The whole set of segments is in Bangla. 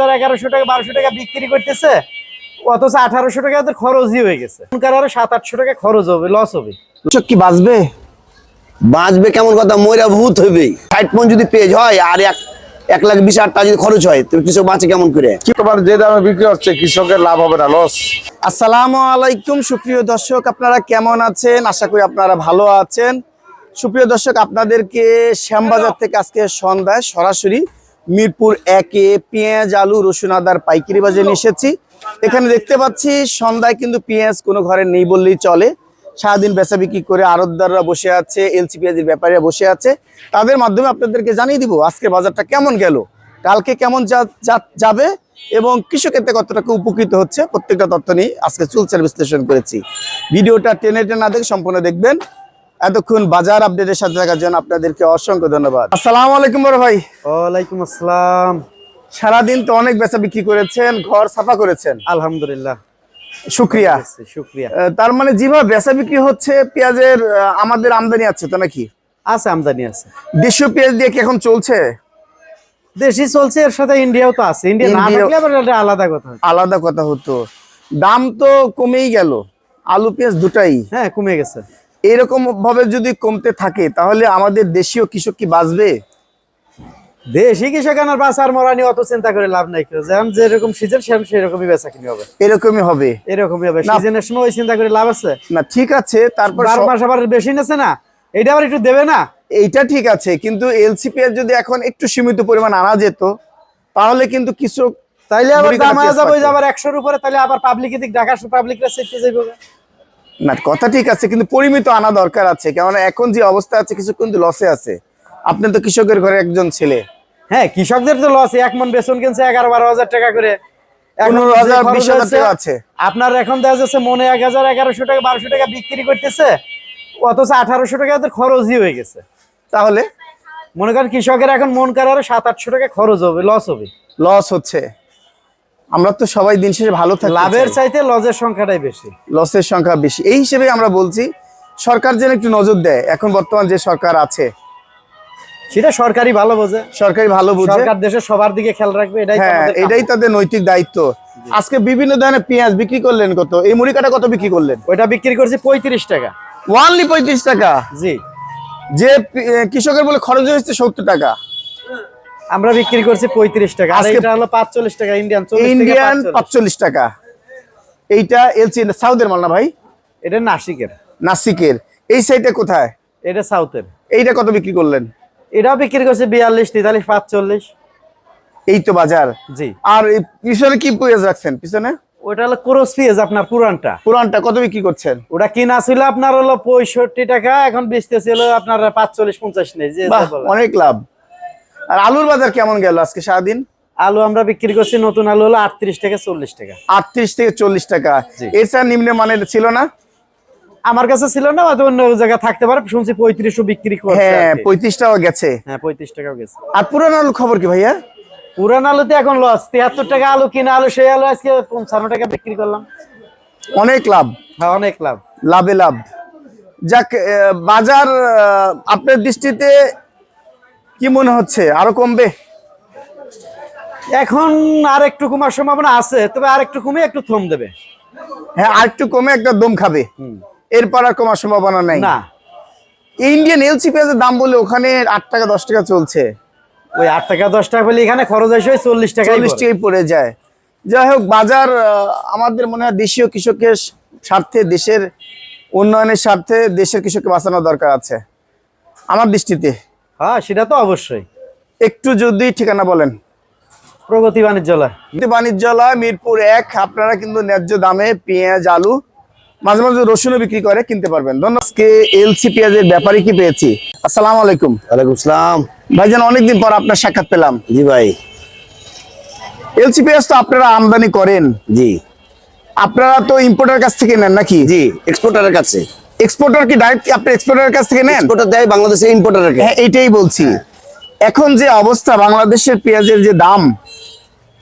হাজার এগারোশো টাকা বারোশো টাকা বিক্রি করতেছে অথচ আঠারোশো টাকা ওদের খরচই হয়ে গেছে। এখনকার আরও সাত আটশো টাকা খরচ হবে লস হবে। কি বাঁচবে? বাঁচবে কেমন কথা? ময়রা ভূত হইবে। ষাট মন যদি পেজ হয় আর এক এক লাখ বিশ হাজার টাকা যদি খরচ হয় তো কৃষক বাঁচে কেমন করে? তোমার যে দামে বিক্রি হচ্ছে কৃষকের লাভ হবে না লস আসসালামু আলাইকুম সুপ্রিয় দর্শক আপনারা কেমন আছেন? আশা করি আপনারা ভালো আছেন। সুপ্রিয় দর্শক আপনাদেরকে শ্যামবাজার থেকে আজকে সন্ধ্যায় সরাসরি মিরপুর একে পেঁয়াজ, আলু, রসুন, আদার পাইকারি বাজারে নিয়ে এসেছি। এখানে দেখতে পাচ্ছি, সন্ধ্যায় কিন্তু পেঁয়াজ কোনো ঘরে নেই বললেই চলে। সারাদিন বেচা বিক্রি করে আড়তদাররা বসে আছে, এলসি পেঁয়াজের ব্যাপারীরা বসে আছে। তাদের মাধ্যমে আপনাদেরকে জানিয়ে দিব আজকে বাজারটা কেমন গেল, কালকে কেমন যাবে এবং কৃষকের থেকে কতটাকে উপকৃত হচ্ছে, প্রত্যেকটা তথ্য নিয়ে আজকে চুলচার বিশ্লেষণ করেছি। ভিডিওটা টেনে টেনে না দেখে সম্পূর্ণ দেখবেন। এতক্ষণ বাজার আপডেটের সাথে থাকার জন্য আপনাদেরকে অসংখ্য ধন্যবাদ। আসসালামু আলাইকুম বড় ভাই। ওয়ালাইকুম আসসালাম। সারাদিন তো অনেক বেচা বিক্রি করেছেন ঘর সাফা করেছেন। আলহামদুলিল্লাহ। শুক্রিয়া। শুক্রিয়া তার মানে যেভাবে বেচা বিক্রি হচ্ছে পেঁয়াজের আমাদের আমদানি আছে তো নাকি? আছে আমদানি আছে। দেশীয় পেঁয়াজ দিয়ে কি এখন চলছে? দেশি চলছে এর সাথে ইন্ডিয়াও তো আছে। ইন্ডিয়া না থাকলে আবার আলাদা কথা আলাদা কথা হতো। দাম তো কমেই গেল। আলু পেঁয়াজ দুটাই। হ্যাঁ কমে গেছে। এরকম ভাবে যদি কমতে থাকে তাহলে আমাদের দেশীয় কৃষক কি বাঁচবে? দেশি কৃষক আনার বাসার মরা নিয়ে অত চিন্তা করে লাভ নাই যেমন যেরকম সিজন সেরকম সেরকমই বেচা কিনে হবে। এরকমই হবে। এরকমই হবে। সিজনের সময় ওই চিন্তা করে লাভ আছে? না ঠিক আছে তারপর বারো মাস আবার বেশি নেছে না? এটা আবার একটু দেবে না? এইটা ঠিক আছে কিন্তু এলসিপি এর যদি এখন একটু সীমিত পরিমাণ আনা যেত তাহলে কিন্তু কৃষক তাইলে আবার দাম যাবে আবার একশোর উপরে তাহলে আবার পাবলিক দিক ঢাকা পাবলিকরা সেটে যাইবে। না কথা ঠিক আছে কিন্তু পরিমিত আনা দরকার আছে। কেননা এখন যে অবস্থা আছে কিছু কিন্তু লসে আছে। আপনি তো কৃষকের ঘরে একজন ছেলে। হ্যাঁ কৃষকদের তো লস এক মন বেতন কিনছে এগারো বারো হাজার টাকা করে। আপনার এখন দেখা যাচ্ছে মনে এক হাজার এগারোশো টাকা বারোশো টাকা বিক্রি করতেছে অথচ আঠারোশো টাকা খরচই হয়ে গেছে। তাহলে? মনে করেন কৃষকের এখন মন করার সাত আটশো টাকা খরচ হবে লস হবে। লস হচ্ছে। আমরা তো সবাই দিন শেষে ভালো থাকি লাভের চাইতে লজের সংখ্যাটাই বেশি। লসের সংখ্যা বেশি। এই হিসেবে আমরা বলছি সরকার যেন একটু নজর দেয়। এখন বর্তমান যে সরকার আছে সেটা সরকারি ভালো বোঝে। সরকারি ভালো বুঝে। সরকার দেশের সবার দিকে খেয়াল রাখবে এটাই হ্যাঁ এটাই তাদের নৈতিক দায়িত্ব। আজকে বিভিন্ন ধরনের পেঁয়াজ বিক্রি করলেন কত? এই মুড়ি কাটা কত বিক্রি করলেন? ওইটা বিক্রি করছি পঁয়ত্রিশ টাকা। ওয়ানলি পঁয়ত্রিশ টাকা? জি। যে কৃষকের বলে খরচ হয়েছে সত্তর টাকা। আমরা বিক্রি করছি পঁয়ত্রিশ টাকা। আর আজকে- এটা হলো পাঁচচল্লিশ টাকা ইন্ডিয়ান ইন্ডিয়ান পাঁচচল্লিশ। টাকা। এইটা এলসি সাউথের মাল না ভাই? এটা নাসিকের। নাসিকের। এই সাইডে কোথায়? এটা সাউথের। এইটা কত বিক্রি করলেন? এটাও বিক্রি করছে বিয়াল্লিশ তেতাল্লিশ পাঁচচল্লিশ। এই তো বাজার। জি। আর পিছনে কি পেঁয়াজ রাখছেন? পিছনে? ওটা হলো ক্রোস পিএস আপনার পুরানটা। পুরানটা কত বিক্রি করছেন? ওটা কিনা ছিল আপনার হলো পঁয়ষট্টি টাকা এখন বেচতে ছিল আপনার পাঁচচল্লিশ পঞ্চাশ নেই। অনেক লাভ। আর আলুর বাজার কেমন গেল আজকে সারাদিন? আলু আমরা বিক্রি করছি নতুন আলু হলো আটত্রিশ থেকে চল্লিশ টাকা। আটত্রিশ থেকে চল্লিশ টাকা। এছাড়া নিম্ন মানের ছিল না? আমার কাছে ছিল না হয়তো অন্য জায়গায় থাকতে পারে শুনছি পঁয়ত্রিশও বিক্রি করছে হ্যাঁ পঁয়ত্রিশ টাকা গেছে। হ্যাঁ পঁয়ত্রিশ টাকাও গেছে। আর পুরান আলুর খবর কি ভাইয়া? পুরান আলুতে এখন লস তিয়াত্তর টাকা আলু কিনা আলু সেই আলু আজকে পঞ্চান্ন টাকা বিক্রি করলাম। অনেক লাভ। হ্যাঁ অনেক লাভ। লাভে লাভ। যাক বাজার আপনার দৃষ্টিতে কি মনে হচ্ছে? আরও কমবে? এখন আর একটু কমার সম্ভাবনা আছে তবে আর একটু কমে একটু থম দেবে। হ্যাঁ আর একটু কমে একটা দম খাবে। এরপর আর কমার সম্ভাবনা নাই। না। ইন্ডিয়ান এলসি পেঁয়াজের দাম বলে ওখানে আট টাকা দশ টাকা চলছে। ওই আট টাকা দশ টাকা বলে এখানে খরচ আসে চল্লিশ টাকা চল্লিশ টাকাই পড়ে যায়। যাই হোক বাজার আমাদের মনে হয় দেশীয় কৃষকের স্বার্থে দেশের উন্নয়নের স্বার্থে দেশের কৃষককে বাঁচানোর দরকার আছে। আমার দৃষ্টিতে। হ্যাঁ সেটা তো অবশ্যই। একটু যদি ঠিকানা বলেন। প্রগতি বাণিজ্যালয়। বাণিজ্যালয় মিরপুর এক আপনারা কিন্তু ন্যায্য দামে পেঁয়াজ আলু মাঝে মাঝে রসুনও বিক্রি করে কিনতে পারবেন। ধন্যবাদ। আজকে এলসি পেঁয়াজের ব্যাপারে কি পেয়েছি? আসসালামু আলাইকুম। ওয়ালাইকুম সালাম। ভাইজান অনেকদিন পর আপনার সাক্ষাৎ পেলাম। জি ভাই। এলসি পেঁয়াজ তো আপনারা আমদানি করেন। জি। আপনারা তো ইম্পোর্টার কাছ থেকে নেন নাকি? জি এক্সপোর্টারের কাছে। এক্সপোর্টার কি ডাইরেক্ট আপনি এক্সপোর্টারের কাছ থেকে নেন? এক্সপোর্টার দেয় বাংলাদেশের ইম্পোর্টারের হ্যাঁ এইটাই বলছি। এখন যে অবস্থা বাংলাদেশের পেঁয়াজের যে দাম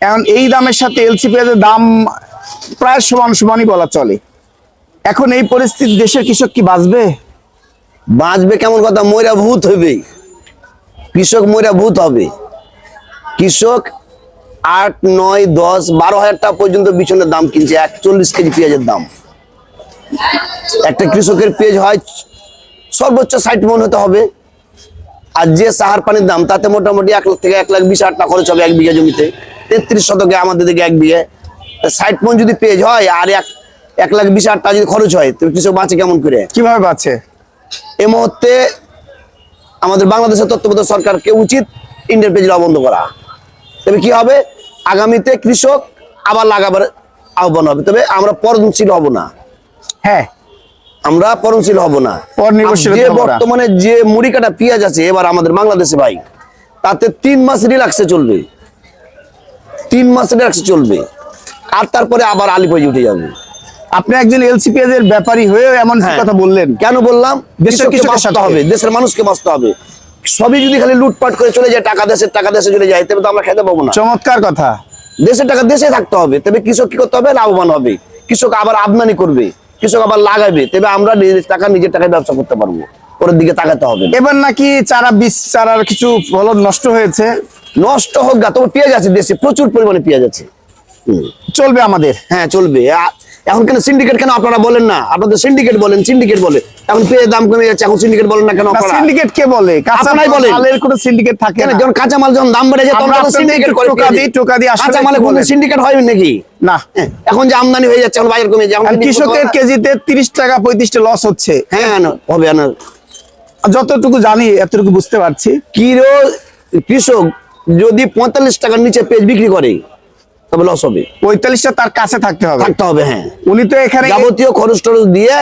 এখন এই দামের সাথে এলসি পেঁয়াজের দাম প্রায় সমান সমানই বলা চলে। এখন এই পরিস্থিতি দেশের কৃষক কি বাঁচবে? বাঁচবে কেমন কথা? ময়রা ভূত হইবে। কৃষক ময়রা ভূত হবে। কৃষক আট নয় দশ বারো হাজার টাকা পর্যন্ত বিছনের দাম কিনছে একচল্লিশ কেজি পেঁয়াজের দাম। একটা কৃষকের পেঁয়াজ হয় সর্বোচ্চ ষাট মন হতে হবে। আর যে সাহার পানির দাম তাতে মোটামুটি এক লাখ থেকে এক লাখ বিশ হাজার টাকা খরচ হবে এক বিঘা জমিতে। তেত্রিশ শতকে আমাদের দিকে এক বিঘে। ষাট মন যদি পেঁয়াজ হয় আর এক এক লাখ বিশ হাজার টাকা যদি খরচ হয় তো কৃষক বাঁচে কেমন করে? কীভাবে বাঁচে? এ মুহূর্তে আমাদের বাংলাদেশের তত্ত্বাবধায়ক সরকারকে উচিত ইন্ডিয়ান পেঁয়াজ বন্ধ করা। তবে কি হবে? আগামীতে কৃষক আবার লাগাবার আহ্বান হবে। তবে আমরা পরনশীল হব না। হ্যাঁ। আমরা পরনশীল হব না। যে বর্তমানে যে মুড়ি কাটা পেঁয়াজ আছে এবার আমাদের বাংলাদেশে ভাই তাতে তিন মাস রিল্যাক্সে চলবে। তিন মাস রিল্যাক্সে চলবে। আর তারপরে আবার আলি পেঁয়াজ উঠে যাবে। আপনি একজন এলসিপিএস এর ব্যাপারী হয়েও এমন হ্যাঁ। কথা বললেন। কেন বললাম? দেশের কৃষকের বাঁচতে হবে দেশের মানুষকে বাঁচতে হবে। সবই যদি খালি লুটপাট করে চলে যায় টাকা দেশের টাকা দেশে চলে যায় তবে তো আমরা খেতে পাবো না। চমৎকার কথা। দেশের টাকা দেশে থাকতে হবে তবে কৃষক কি করতে হবে? লাভবান হবে। কৃষক আবার আমদানি করবে। কৃষক আবার লাগাবে তবে আমরা নিজের টাকা নিজের টাকায় ব্যবসা করতে পারব। ওর দিকে তাকাতে হবে। এবার নাকি চারা বিষ চারার কিছু ফলন নষ্ট হয়েছে? নষ্ট হোক গা তবে পেঁয়াজ আছে দেশে প্রচুর পরিমাণে পেঁয়াজ আছে। চলবে আমাদের। হ্যাঁ চলবে। এখন কেন সিন্ডিকেট কেন আপনারা বলেন না? আপনাদের সিন্ডিকেট বলেন সিন্ডিকেট বলে। এখন পেঁয়াজের দাম কমে যাচ্ছে এখন সিন্ডিকেট বলেন না কেন সিন্ডিকেট কে বলে? কাঁচা আপনারাই বলেন। মালের কোনো সিন্ডিকেট থাকে না। যখন কাঁচামাল যখন দাম বেড়ে যায় তখন সিন্ডিকেট করে টোকা দিই, টোকা আসলে কাঁচামালে একটু কোনো সিন্ডিকেট হয় নাকি? না। হ্যাঁ, এখন যে আমদানি হয়ে যাচ্ছে এখন বাজার কমে যাচ্ছে কৃষকের করতে হবে কেজিতে তিরিশ টাকা লস হচ্ছে। হ্যাঁ হবে না যতটুকু জানি এতটুকু বুঝতে পারছি। কিরো কৃষক যদি পঁয়তাল্লিশ টাকার নিচে পেঁয়াজ বিক্রি করে তবে লস হবে। পঁয়তাল্লিশটা তার কাছে থাকতে হবে। থাকতে হবে হ্যাঁ। উনি তো এখানে যাবতীয় খরচ টরচ দিয়ে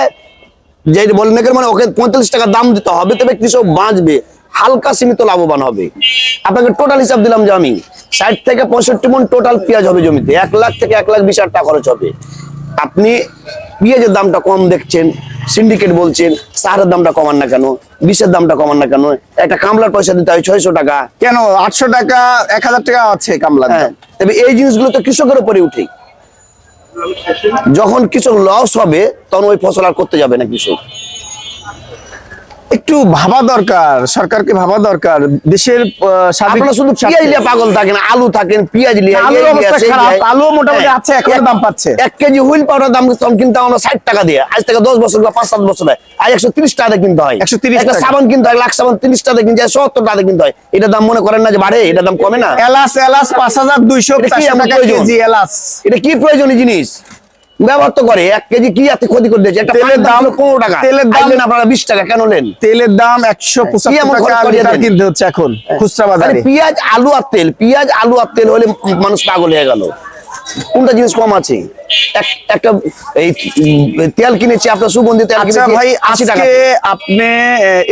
যে বলেন না মানে ওকে পঁয়তাল্লিশ টাকা দাম দিতে হবে তবে কৃষক বাঁচবে হালকা সীমিত লাভবান হবে। আপনাকে টোটাল হিসাব দিলাম যে আমি ষাট থেকে পঁয়ষট্টি মন টোটাল পেঁয়াজ হবে জমিতে এক লাখ থেকে এক লাখ বিশ হাজার টাকা খরচ হবে। আপনি পেঁয়াজের দামটা কম দেখছেন সিন্ডিকেট বলছেন সাহারের দামটা কমান না কেন বিষের দামটা কমান না কেন একটা কামলার পয়সা দিতে হয় ছয়শো টাকা। কেন? আটশো টাকা এক হাজার টাকা আছে কামলা হ্যাঁ তবে এই জিনিসগুলো তো কৃষকের উপরে উঠে। যখন কিছু লস হবে তখন ওই ফসল আর করতে যাবে না কৃষক। একটু ভাবা দরকার সরকারকে ভাবা দরকার। দেশের শুধু পেঁয়াজ লিয়ে পাগল থাকেন আলু থাকেন পেঁয়াজ লিয়ে মোটামুটি হ্যাঁ। আছে, এখনও দাম পাচ্ছে। এক কেজি হুইল পাউডার দাম কিনতে আমরা ষাট টাকা দিয়ে আজ থেকে দশ বছর বা পাঁচ সাত বছর আজ একশো তিরিশ টাকা কিনতে হয়। 130 একটা টাকা। সাবান কিনতে হয় লাখ সাবান তিরিশ টাকা কিনতে হয় সত্তর টাকা কিনতে হয়। এটা দাম মনে করেন না যে বাড়ে এটা দাম কমে না। এলাচ এলাচ পাঁচ হাজার দুইশো এটা কি টাকা কেজি এলাচ। এটা কি প্রয়োজনীয় জিনিস? ব্যবহার তো করে এক কেজি কি এত ক্ষতি করে দিয়েছে একটা তেলের দাম পনেরো টাকা? তেলের দাম- আপনারা বিশ টাকা কেন নেন? তেলের দাম একশো করিয়ে কিনতে হচ্ছে এখন খুচরা মানে বাজারে। পেঁয়াজ আলু আর তেল পেঁয়াজ আলু আর তেল হলে মানুষ পাগল হয়ে গেল। কোনটা জিনিস কম আছে? একটা এই তেল কিনেছি আপনার সুগন্ধি তেল আচ্ছা ভাই 80 টাকা আজকে আপনি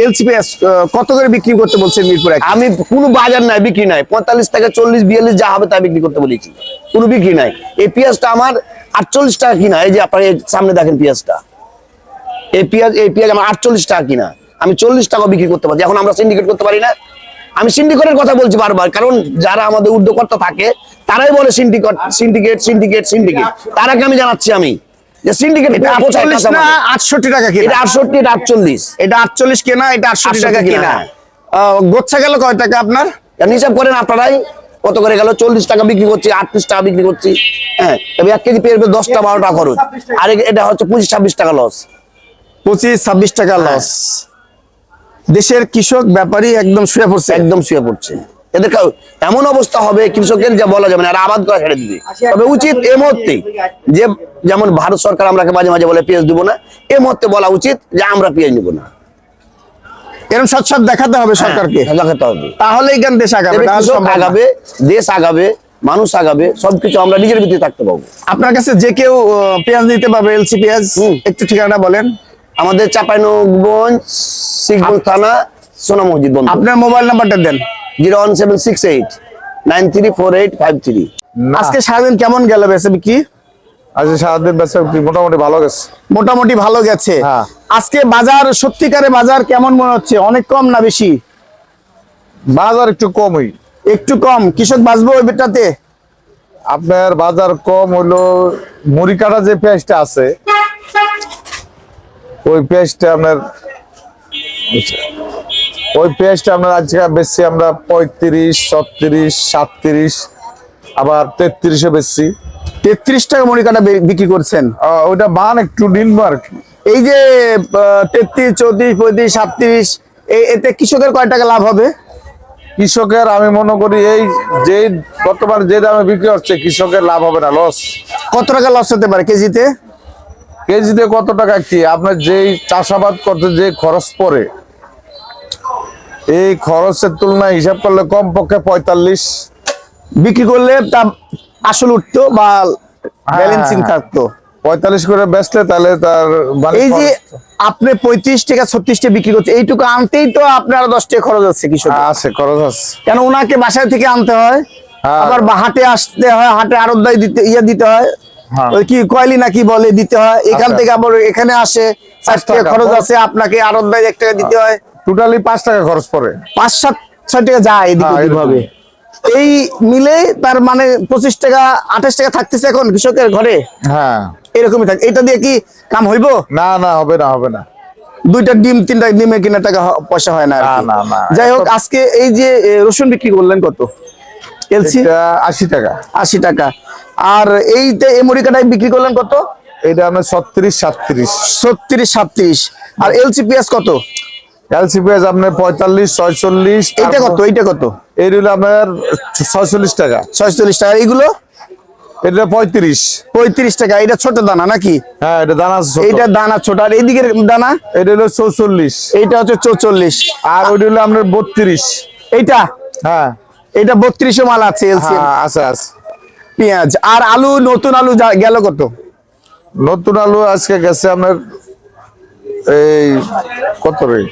এলসিপিএস কত করে বিক্রি করতে বলছেন মিরপুর আমি কোনো বাজার নাই বিক্রি নাই। পঁয়তাল্লিশ থেকে চল্লিশ বিয়াল্লিশ যা হবে তা বিক্রি করতে বলেছি। কোনো বিক্রি নাই। এই পেঁয়াজটা আমার আটচল্লিশ টাকা কিনা এই যে আপনার সামনে দেখেন পেঁয়াজটা। এই পেঁয়াজ এই পেঁয়াজ আমার আটচল্লিশ টাকা কিনা। আমি চল্লিশ টাকা বিক্রি করতে পারছি এখন আমরা সিন্ডিকেট করতে পারি না। আমি সিন্ডিকেটের কথা বলছি বারবার কারণ যারা আমাদের উদ্যোগকর্তা থাকে তারাই বলে সিন্ডিকেট সিন্ডিকেট সিন্ডিকেট সিন্ডিকেট তারাকে আমি জানাচ্ছি আমি যে সিন্ডিকেট এটা আটচল্লিশ না আটষট্টি টাকা এটা আটষট্টি এটা আটচল্লিশ। এটা আটচল্লিশ কেনা এটা আটষট্টি টাকা কিনা, কিনা। আহ, গোচ্ছা গেল কয় টাকা আপনার? হিসাব করেন আপনারাই কত করে গেল? চল্লিশ টাকা বিক্রি করছি আটত্রিশ টাকা বিক্রি করছি হ্যাঁ। তবে এক কেজি পেয়ে দশটা বারো টাকা খরচ। আর এটা হচ্ছে পঁচিশ ছাব্বিশ টাকা লস পঁচিশ ছাব্বিশ টাকা। লস দেশের কৃষক ব্যাপারী একদম শুয়ে পড়ছে। একদম শুয়ে পড়ছে। এদের এমন অবস্থা হবে কৃষকের যা বলা যাবে না আর আবাদ করা ছেড়ে দিবে। তবে উচিত এ মুহূর্তে যে যেমন ভারত সরকার আমরাকে মাঝে মাঝে বলে পেঁয়াজ দিব না এ মুহূর্তে বলা উচিত যে আমরা পেঁয়াজ নিব না। এরকম সৎ দেখাতে হবে সরকারকে। হ্যাঁ, দেখাতে হবে। তাহলেই গান দেশ আগাবে। আগাবে দেশ আগাবে মানুষ আগাবে সবকিছু আমরা নিজের ভিতরে থাকতে পাবো আপনার কাছে যে কেউ পেঁয়াজ নিতে পারবে এলসি পেঁয়াজ। একটু ঠিকানা বলেন। আমাদের চাপাইনগঞ্জ শিখগঞ্জ থানা সোনা মসজিদ বন্ধ। আপনার মোবাইল নাম্বারটা দেন। Zero one seven six eight nine three four eight five three. আজকে সারাদিন কেমন গেল বেসে বিক্রি আজকে সারাদিন বিক্রি মোটামুটি ভালো গেছে। মোটামুটি ভালো গেছে। হ্যাঁ। আজকে বাজার সত্যিকারে বাজার কেমন মনে হচ্ছে? অনেক কম না বেশি? বাজার একটু কমই একটু কম। কৃষক বাঁচবে ওই বেটাতে? আপনার বাজার কম হলো মুড়ি কাটা যে পেঁয়াজটা আছে ওই পেঁয়াজটা আপনার ওই পেঁয়াজটা আমরা আজকে বেশি আমরা পঁয়ত্রিশ ছত্রিশ সাতত্রিশ আবার তেত্রিশে বেচছি। তেত্রিশ টাকা মুড়ি কাটা বিক্রি করছেন? ওইটা মান একটু কি এই যে তেত্রিশ চৌত্রিশ পঁয়ত্রিশ সাতত্রিশ এতে কৃষকের কয় টাকা লাভ হবে? কৃষকের আমি মনে করি এই যে বর্তমানে যে দামে বিক্রি হচ্ছে কৃষকের লাভ হবে না লস। কত টাকা লস হতে পারে কেজিতে? কেজিতে কত টাকা কি? আপনার যেই চাষাবাদ করতে যে খরচ পড়ে এই খরচের তুলনায় হিসাব করলে কম পক্ষে পঁয়তাল্লিশ বিক্রি করলে তা আসল উঠতো বা ব্যালেন্সিং। থাকতো। পঁয়তাল্লিশ করে বেচলে তাহলে তার এই যে আপনি পঁয়ত্রিশ টাকা ছত্রিশ টাকা বিক্রি করছে এইটুকু আনতেই তো আপনার দশ টাকা খরচ আছে কৃষক হ্যাঁ, আছে খরচ আছে। কেন ওনাকে বাসায় থেকে আনতে হয়? হ্যাঁ। আবার হাটে আসতে হয় হাটে আরদায় দিতে ইয়ে দিতে হয়। কি কয়লি নাকি বলে দিতে হয়? এখান আচ্ছা। থেকে আবার এখানে আসে চার টাকা টাকা। খরচ আছে আপনাকে আরদায় এক টাকা দিতে হয়। টোটালি পাঁচ টাকা খরচ পড়ে। পাঁচ সাত ছয় টাকা যায় এদিক হ্যাঁ, এই মিলে তার মানে পঁচিশ টাকা আঠাশ টাকা থাকতেছে এখন কৃষকের ঘরে? হ্যাঁ। এরকমই থাকে এটা দিয়ে কি কাম হইব? না না হবে না হবে না। দুইটা ডিম তিনটা ডিমের কিনা টাকা পয়সা হয় না না, না, না। যাই হোক আজকে এই যে রসুন বিক্রি করলেন কত? এলসি? আশি টাকা। আশি টাকা। আর এই মুড়িকাটাই বিক্রি করলেন কত? এটা আপনার ছত্রিশ সাতত্রিশ। ছত্রিশ সাতত্রিশ। আর এলসি পেঁয়াজ কত? এলসি পেঁয়াজ আপনার পঁয়তাল্লিশ ছয়চল্লিশ এইটা কত? এইটা কত? এই হলো আপনার ছয়চল্লিশ টাকা। ছয়চল্লিশ টাকা। এইগুলো এটা পঁয়ত্রিশ। পঁয়ত্রিশ টাকা। এটা ছোট দানা নাকি? হ্যাঁ এটা দানা। দানা ছোট। আর দানা? এটা হলো চৌচল্লিশ। এইটা হচ্ছে চৌচল্লিশ। আর ওইটা হলো আপনার বত্রিশ। এইটা? হ্যাঁ। মাল আছে এলসি। আছে আছে। পেঁয়াজ। আর আলু নতুন আলু গেল কত? নতুন আলু আজকে গেছে আপনার এই কত রে?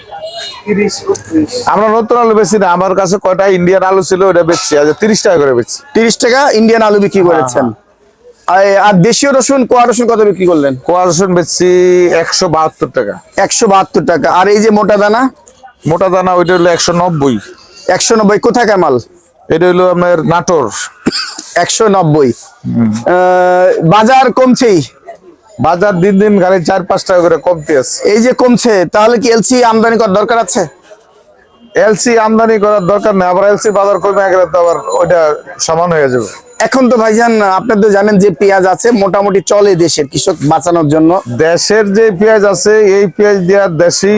আমরা নতুন আলু বেশি না আমার কাছে কয়টা ইন্ডিয়ান আলু ছিল ওটা বেচছি। আজ তিরিশ টাকা করে বেচছি। তিরিশ টাকা ইন্ডিয়ান আলু বিক্রি করেছেন। আর- আর দেশীয় রসুন কোয়া রসুন কত বিক্রি করলেন? কোয়া রসুন বেচছি একশো বাহাত্তর টাকা। একশো বাহাত্তর টাকা। আর এই যে মোটা দানা? মোটা দানা ওইটা হলো একশো নব্বই। একশো নব্বই। কোথাকার মাল? এটা হলো আপনার নাটোর। একশো নব্বই। বাজার কমছেই। বাজার দিন দিন গাড়ি চার পাঁচ টাকা করে কমতে আছে। এই যে কমছে তাহলে কি এলসি আমদানি করার দরকার আছে? এলসি আমদানি করার দরকার নেই আবার এলসি বাজার কমে গেলে তো আবার ওইটা সমান হয়ে যাবে। এখন তো ভাইজান আপনি তো জানেন যে পেঁয়াজ আছে মোটামুটি চলে দেশের কৃষক বাঁচানোর জন্য। দেশের যে পেঁয়াজ আছে এই পেঁয়াজ দেওয়ার দেশি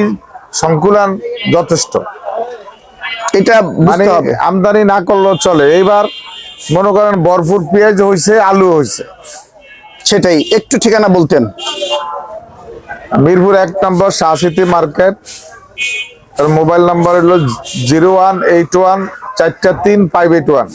সংকুলান যথেষ্ট। এটা মানে আমদানি না করলেও চলে। এইবার মনে করেন ভরপুর পেঁয়াজ হয়েছে আলু হয়েছে সেটাই, একটু ঠিকানা বলতেন। মিরপুর এক নম্বর Shah City market. Mobile number হলো জিরো ওয়ান এইট ওয়ান চারটা তিন ফাইভ এইট ওয়ান।